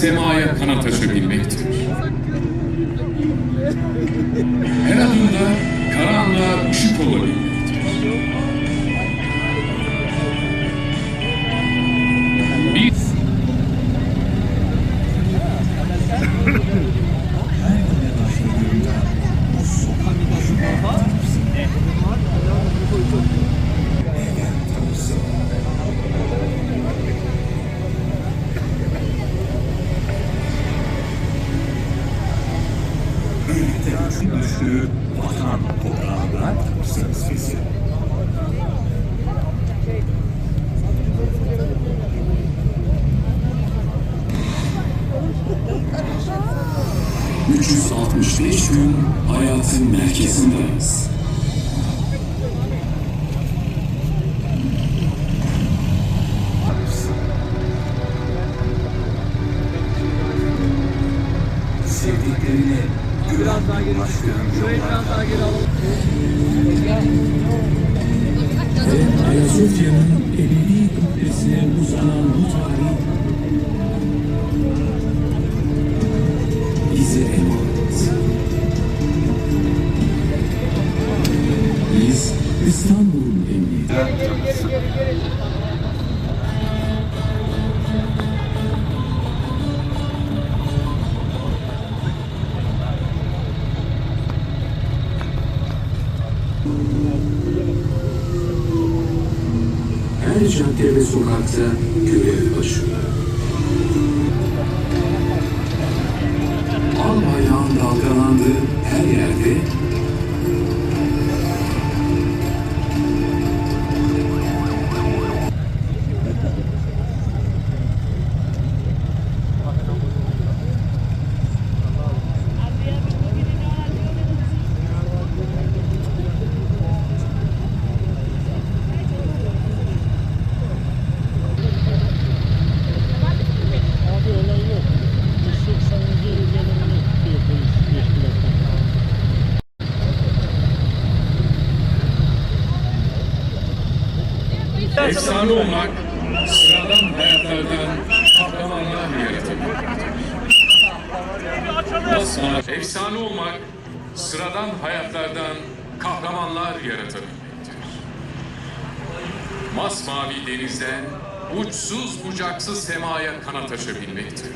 semaya kanat açabilmektir. Her adımda karanlığa ışık olabilmektir. Vatan toprağında sessiz. ...365 gün hayatın merkezindeyiz. Sevdiklerine güven ulaştığın yollarda Ve Ayasofya'nın ebedi kubbesine uzanan bu tarih bize emanet. Biz İstanbul'un emniyeti. Her cadde ve sokakta görev başlıyor. Efsane olmak, sıradan hayatlardan kahramanlar. Masmavi, efsane olmak, sıradan hayatlardan kahramanlar yaratabilmektir. Masmavi denizden uçsuz bucaksız semaya kanat açabilmektir.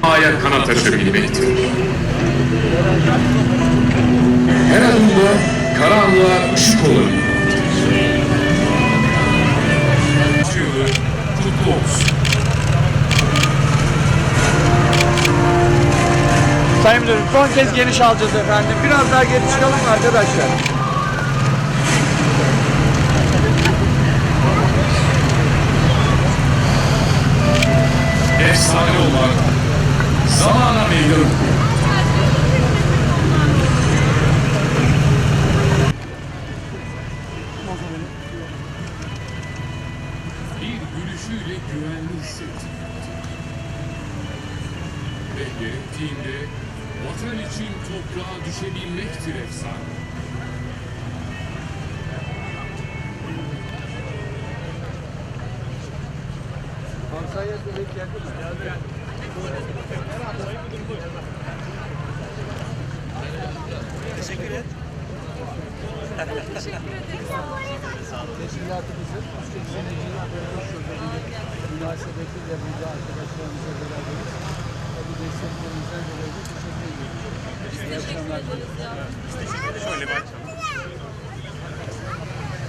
Semaya kanat açabilmektir. Her adımda karanlığa ışık olabilmektir. Sayın Müdürüm son kez geniş alacağız efendim. Biraz daha geri çıkalım arkadaşlar? Efsane olmak, zamana meydan. Bir gülüşüyle güvenli hissettirmektir. Ve vatan için toprağa düşebilmektir efsane. Kansaya direkt geldi mi? Geldi. Teşkilatımızın 180. kuruluş yılının münasebetiyle burada arkadaşlarımızla beraberiz. Що не бачив?